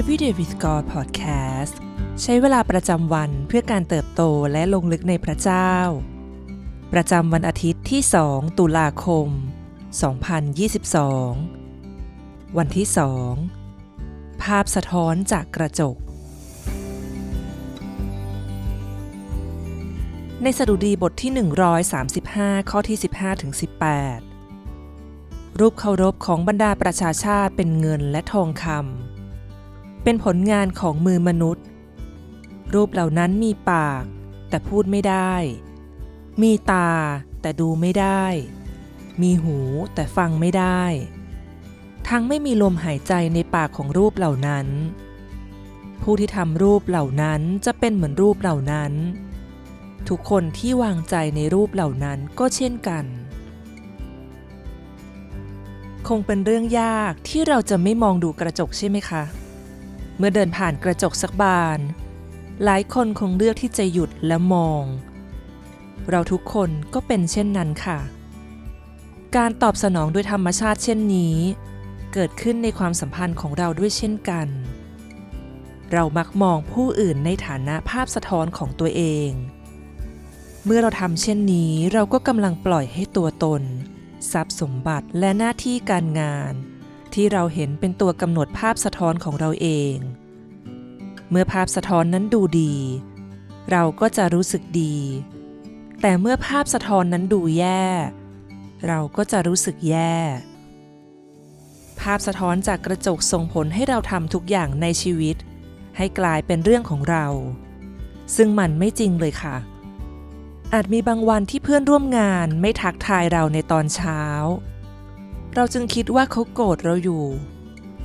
Everyday with God Podcast ใช้เวลาประจำวันเพื่อการเติบโตและลงลึกในพระเจ้า ประจำวันอาทิตย์ที่ 2 ตุลาคม 2022 วันที่ 2 ภาพสะท้อนจากกระจก ในสดุดีบทที่ 135 ข้อที่ 15ถึง18 รูปเคารพของบรรดาประชาชาติเป็นเงินและทองคำ เป็นผลงานของมือมนุษย์ รูปเหล่านั้นมีปาก แต่พูดไม่ได้ มีตาแต่ดูไม่ได้ มีหูแต่ฟังไม่ได้ ทั้งไม่มีลมหายใจในปากของรูปเหล่านั้น ผู้ที่ทำรูปเหล่านั้นจะเป็นเหมือนรูปเหล่านั้น ทุกคนที่วางใจในรูปเหล่านั้นก็เช่นกันคงเป็นเรื่องยากที่เราจะไม่มองดูกระจกใช่ไหมคะ เมื่อเดินผ่านกระจกสักบาน หลายคนคงเลือกที่จะหยุดและมอง เราทุกคนก็เป็นเช่นนั้นค่ะ การตอบสนองด้วยธรรมชาติเช่นนี้ เกิดขึ้นในความสัมพันธ์ของเราด้วยเช่นกัน เรามักมองผู้อื่นในฐานะภาพสะท้อนของตัวเอง เมื่อเราทำเช่นนี้เราก็กำลังปล่อยให้ตัวตน ทรัพย์สมบัติและหน้าที่การงาน ที่เราเห็นเป็นตัวกำหนดภาพสะท้อนของเราเอง เมื่อภาพสะท้อนนั้นดูดี เราก็จะรู้สึกดี แต่เมื่อภาพสะท้อนนั้นดูแย่ เราก็จะรู้สึกแย่ ภาพสะท้อนจากกระจกส่งผลให้เราทำทุกอย่างในชีวิต ให้กลายเป็นเรื่องของเรา ซึ่งมันไม่จริงเลยค่ะ อาจมีบางวันที่เพื่อนร่วมงานไม่ทักทายเราในตอนเช้า เราจึงคิดว่าเขาโกรธเราอยู่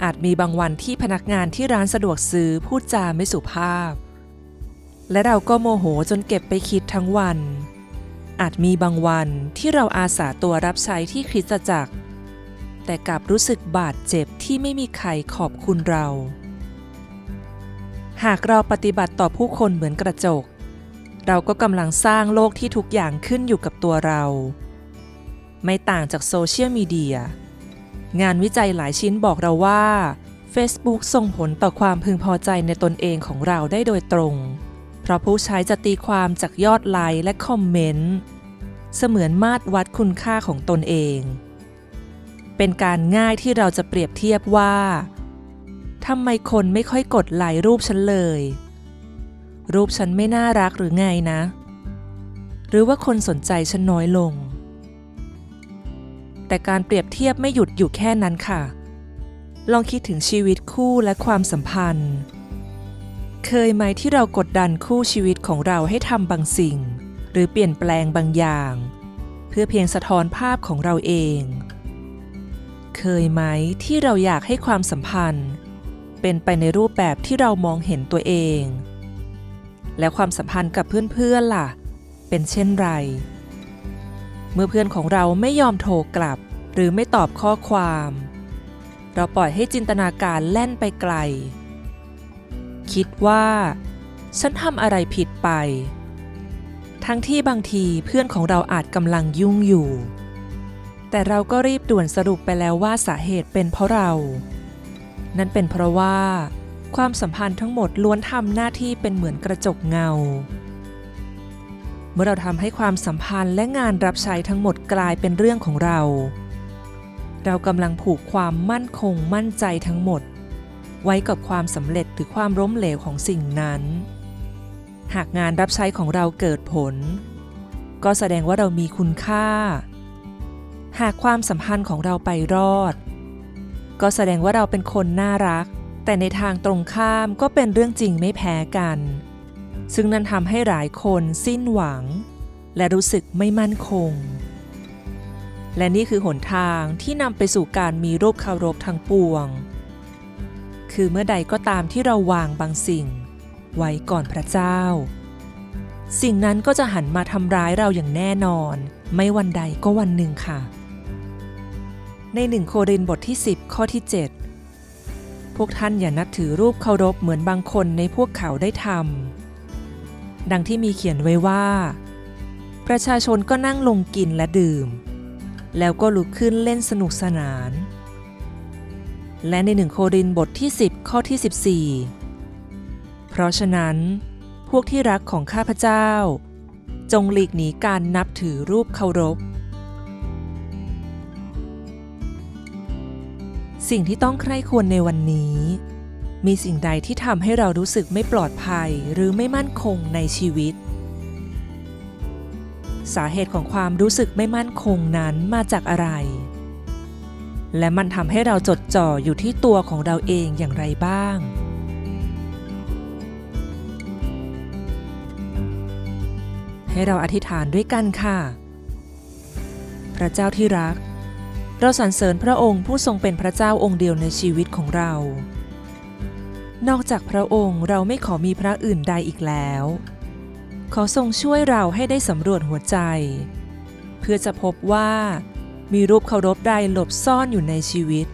อาจมีบางวันที่พนักงานที่ร้านสะดวกซื้อพูดจาไม่สุภาพ และเราก็โมโหจนเก็บไปคิดทั้งวัน อาจมีบางวันที่เราอาสาตัวรับใช้ที่คริสตจักร แต่กลับรู้สึกบาดเจ็บที่ไม่มีใครขอบคุณเรา หากเราปฏิบัติต่อผู้คนเหมือนกระจก เราก็กำลังสร้างโลกที่ทุกอย่างขึ้นอยู่กับตัวเรา ไม่ต่างจากโซเชียลมีเดีย งานวิจัยหลายชิ้นบอกเราว่า Facebook ส่งผลต่อความพึงพอใจในตนเองของเราได้โดยตรง เพราะผู้ใช้จะตีความจากยอดไลค์และคอมเมนต์ เสมือนมาตรวัดคุณค่าของตนเอง เป็นการง่ายที่เราจะเปรียบเทียบว่าทำไมคนไม่ค่อยกดไลค์รูปฉันเลย รูปฉันไม่น่ารักหรือไงนะ หรือว่าคนสนใจฉันน้อยลง แต่การเปรียบเทียบไม่หยุดอยู่แค่นั้นค่ะ ลองคิดถึงชีวิตคู่และความสัมพันธ์ เคยไหมที่เรากดดันคู่ชีวิตของเราให้ทำบางสิ่ง หรือเปลี่ยนแปลงบางอย่าง เพื่อเพียงสะท้อนภาพของเราเอง เคยไหมที่เราอยากให้ความสัมพันธ์ เป็นไปในรูปแบบที่เรามองเห็นตัวเอง แล้วความสัมพันธ์กับเพื่อนๆล่ะ เป็นเช่นไร เมื่อเพื่อนของเราไม่ยอมโทรกลับ หรือไม่ตอบข้อความ เราปล่อยให้จินตนาการแล่นไปไกล คิดว่า ฉันทำอะไรผิดไป ทั้งที่บางทีเพื่อนของเราอาจกำลังยุ่งอยู่ แต่เราก็รีบด่วนสรุปไปแล้วว่าสาเหตุเป็นเพราะเรา นั่นเป็นเพราะว่า ความสัมพันธ์ทั้งหมดล้วนทำหน้าที่เป็นเหมือนกระจกเงา เมื่อเราทำให้ความสัมพันธ์และงานรับใช้ทั้งหมดกลายเป็นเรื่องของเรา เรากำลังผูกความมั่นคงมั่นใจทั้งหมด ไว้กับความสำเร็จหรือความล้มเหลวของสิ่งนั้น หากงานรับใช้ของเราเกิดผล ก็แสดงว่าเรามีคุณค่า หากความสัมพันธ์ของเราไปรอด ก็แสดงว่าเราเป็นคนน่ารัก แต่ในทางตรงข้ามก็เป็นเรื่องจริงไม่แพ้กัน ซึ่งนั่นทำให้หลายคนสิ้นหวัง และรู้สึกไม่มั่นคง และนี่คือหนทางที่นำไปสู่การมีรูปเคารพทั้งปวง คือเมื่อใดก็ตามที่เราวางบางสิ่ง ไว้ก่อนพระเจ้า สิ่งนั้นก็จะหันมาทำร้ายเราอย่างแน่นอน ไม่วันใดก็วันหนึ่งค่ะ ในหนึ่งโครินบทที่ 10 ข้อที่ 7 พวกท่านอย่านับถือรูปเคารพเหมือนบางคนในพวกเขาได้ทำ ดังที่มีเขียนไว้ว่า ประชาชนก็นั่งลงกินและดื่ม แล้วก็ลุกขึ้นเล่นสนุกสนาน และในหนึ่งโครินบทที่ 10 ข้อที่ 14 เพราะฉะนั้น พวกที่รักของข้าพเจ้า จงหลีกหนีการนับถือรูปเคารพ สิ่งที่ต้องใคร่ควรในวันนี้ มีสิ่งใดที่ทำให้เรารู้สึกไม่ปลอดภัยหรือไม่มั่นคงในชีวิต สาเหตุของความรู้สึกไม่มั่นคงนั้นมาจากอะไร และมันทำให้เราจดจ่ออยู่ที่ตัวของเราเองอย่างไรบ้างให้เราอธิษฐานด้วยกันค่ะ พระเจ้าที่รัก เราสรรเสริญพระองค์ผู้ทรงเป็นพระเจ้าองค์เดียวในชีวิตของเรา นอกจากพระองค์เราไม่ขอมีพระอื่นใดอีกแล้ว ขอทรงช่วยเราให้ได้สำรวจหัวใจ เพื่อจะพบว่า มีรูปเคารพใดหลบซ่อนอยู่ในชีวิต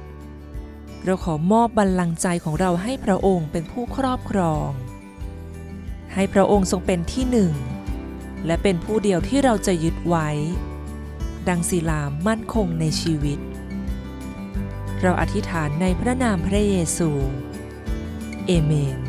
เราขอมอบบัลลังก์ใจของเราให้พระองค์เป็นผู้ครอบครอง ให้พระองค์ทรงเป็นที่หนึ่ง และเป็นผู้เดียวที่เราจะยึดไว้ ดังศิลามั่นคงในชีวิต เราอธิษฐานในพระนามพระเยซู เอเมน